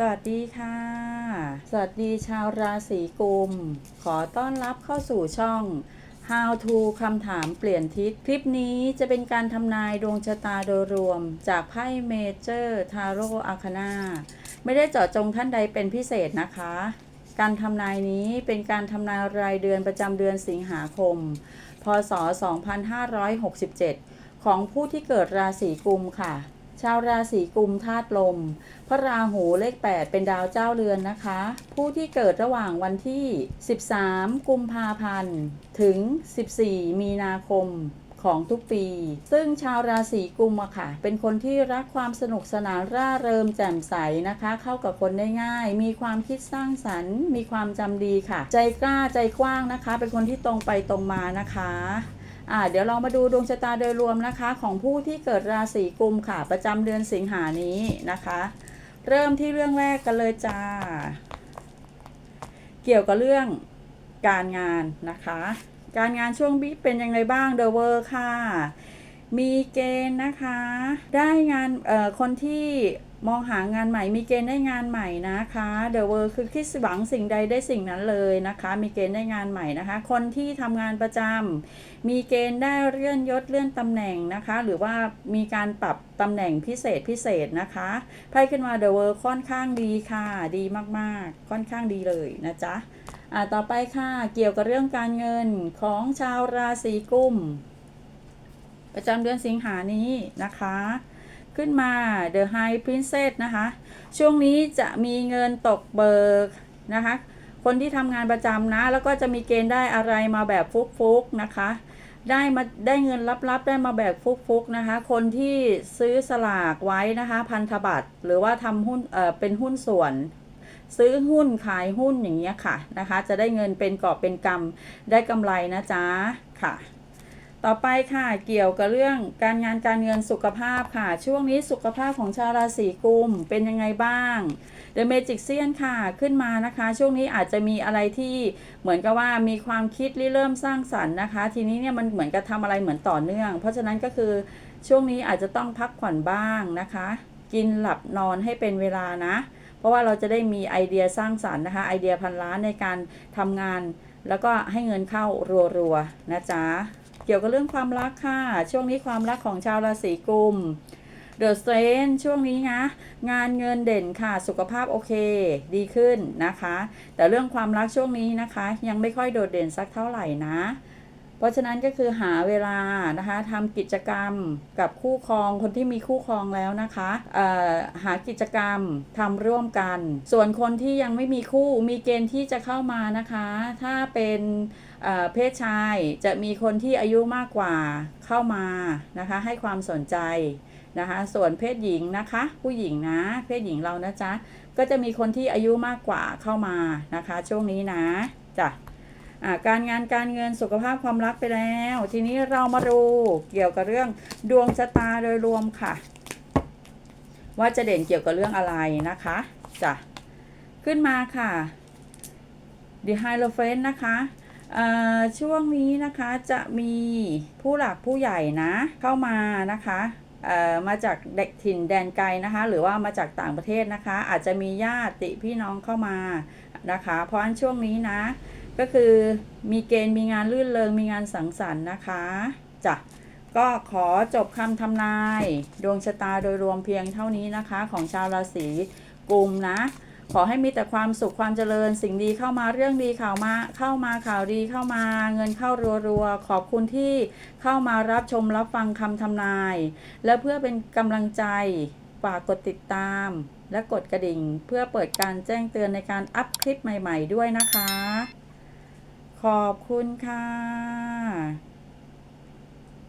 สวัสดีค่ะ สวัสดีชาวราศีกุม ขอต้อนรับเข้าสู่ช่อง How to คำถามเปลี่ยนทิศ คลิปนี้จะเป็นการทำนายดวงชะตาโดยรวม จากไพ่เมเจอร์ทาโร่อาคานาไม่ได้เจาะจงท่านใดเป็นพิเศษนะคะ การทำนายนี้เป็นการทำนายรายเดือนประจำเดือนสิงหาคม พศ 2567 ของผู้ที่เกิดราศีกุมค่ะ ชาวราศีกุมธาตุลม พระราหูเลข 8 เป็นดาวเจ้าเรือนนะคะ ผู้ที่เกิดระหว่างวันที่ 13 กุมภาพันธ์ ถึง 14 มีนาคมของทุกปี ซึ่งชาวราศีกุมอะค่ะ เป็นคนที่รักความสนุกสนานร่าเริงแจ่มใสนะคะ เข้ากับคนได้ง่าย มีความคิดสร้างสรรค์ มีความจำดีค่ะ ใจกล้าใจกว้างนะคะ เป็นคนที่ตรงไปตรงมานะคะ อ่าเดี๋ยวเรามาดูดวงชะตาโดยรวมนะคะ ของผู้ที่เกิดราศีกุมค่ะ ประจำเดือนสิงหานี้นะคะ เริ่มที่เรื่องแรกกันเลยจ้า เกี่ยวกับเรื่องการงานนะคะ การงานช่วงนี้เป็นยังไงบ้างเดอะเวอร์ค่ะ มีเกณฑ์นะคะ ได้งานเอ่อคนที่ มองหางานใหม่มีเกณฑ์ได้งานใหม่นะคะเดอะเวอร์คือคิดหวังสิ่งใดได้สิ่งนั้นเลยนะคะ มีเกณฑ์ได้งานใหม่นะคะ คนที่ทำงานประจำมีเกณฑ์ได้เลื่อนยศเลื่อนตำแหน่งนะคะ หรือว่ามีการปรับตำแหน่งพิเศษพิเศษนะคะไพ่ขึ้นมาเดอะเวิร์ค่อนข้างดีค่ะ ดีมากๆ ค่อนข้างดีเลยนะจ๊ะอ่าต่อไปค่ะเกี่ยวกับเรื่องการเงินของชาวราศีกุมประจำเดือนสิงหานี้นะคะ ขึ้นมา The High Princess นะคะ ช่วงนี้จะมีเงินตกเบิกนะคะ คนที่ทำงานประจำนะ แล้วก็จะมีเกณฑ์ได้อะไรมาแบบฟุกๆนะคะ ได้มาได้เงินลับๆ ได้มาแบบฟุกๆนะคะ คนที่ซื้อสลากไว้นะคะ พันธบัตรหรือว่าทำหุ้นเอ่อเป็นหุ้นส่วนซื้อหุ้นขายหุ้นอย่างเงี้ยค่ะนะคะ จะได้เงินเป็นกอบเป็นกำได้กำไรนะจ๊ะค่ะ ต่อไปค่ะเกี่ยวกับเรื่องการงานการเงินสุขภาพค่ะ ช่วงนี้สุขภาพของชาวราศีกุมเป็นยังไงบ้าง The Magician ค่ะขึ้นมานะคะ ช่วงนี้อาจจะมีอะไรที่เหมือนกับว่ามีความคิดริเริ่มสร้างสรรค์นะคะ ทีนี้เนี่ยมันเหมือนกับทำอะไรเหมือนต่อเนื่อง เพราะฉะนั้นก็คือช่วงนี้อาจจะต้องพักผ่อนบ้างนะคะ กินหลับนอนให้เป็นเวลานะ เพราะว่าเราจะได้มีไอเดียสร้างสรรค์นะคะ ไอเดียพันล้านในการทำงาน แล้วก็ให้เงินเข้ารัวๆนะจ๊ะ เกี่ยวกับเรื่องความรักค่ะ ช่วงนี้ความรักของชาวราศีกุมเดอะเซนช่วงนี้นะงานเงินเด่นค่ะสุขภาพโอเคดีขึ้นนะคะ แต่เรื่องความรักช่วงนี้นะคะ ยังไม่ค่อยโดดเด่นสักเท่าไหร่นะ เพราะฉะนั้นก็คือหาเวลานะคะทำกิจกรรมกับคู่ครองคนที่มีคู่ครองแล้วนะคะหากิจกรรมทำร่วมกัน ส่วนคนที่ยังไม่มีคู่มีเกณฑ์ที่จะเข้ามานะคะ ถ้าเป็นเพศชายจะมีคนที่อายุมากกว่าเข้ามานะคะ ให้ความสนใจนะคะ ส่วนเพศหญิงนะคะ ผู้หญิงนะ เพศหญิงเรานะจ๊ะก็จะมีคนที่อายุมากกว่าเข้ามานะคะ ช่วงนี้นะจ้ะ การงานการเงินสุขภาพความรักไปแล้ว ทีนี้เรามาดูเกี่ยวกับเรื่องดวงชะตาโดยรวมค่ะ ว่าจะเด่นเกี่ยวกับเรื่องอะไรนะคะจ้ะขึ้นมาค่ะ The h i e r o p h a n นะคะช่วงนี้นะคะจะมีผู้หลักผู้ใหญ่นะ เข้ามานะคะมาจากเด็กถิ่นแดนไกลนะคะ หรือว่ามาจากต่างประเทศนะคะ อาจจะมีญาติพี่น้องเข้ามานะคะ เพราะฉะนั้นช่วงนี้นะ ก็คือมีเกณฑ์มีงานลื่นเริงมีงานสังสรรค์นะคะจ้ะก็ขอจบคำทำนาย ดวงชะตาโดยรวมเพียงเท่านี้นะคะ ของชาวราศีกุมนะ ขอให้มีแต่ความสุขความเจริญ สิ่งดีเข้ามาเรื่องดีข่าวมาเข้ามาข่าวดีเข้ามา เงินเข้ารัวๆขอบคุณที่เข้ามารับชมรับฟังคำทำนาย และเพื่อเป็นกำลังใจฝากกดติดตาม และกดกระดิ่ง เพื่อเปิดการแจ้งเตือนในการอัพคลิปใหม่ ๆ ด้วยนะคะ ขอบคุณค่ะ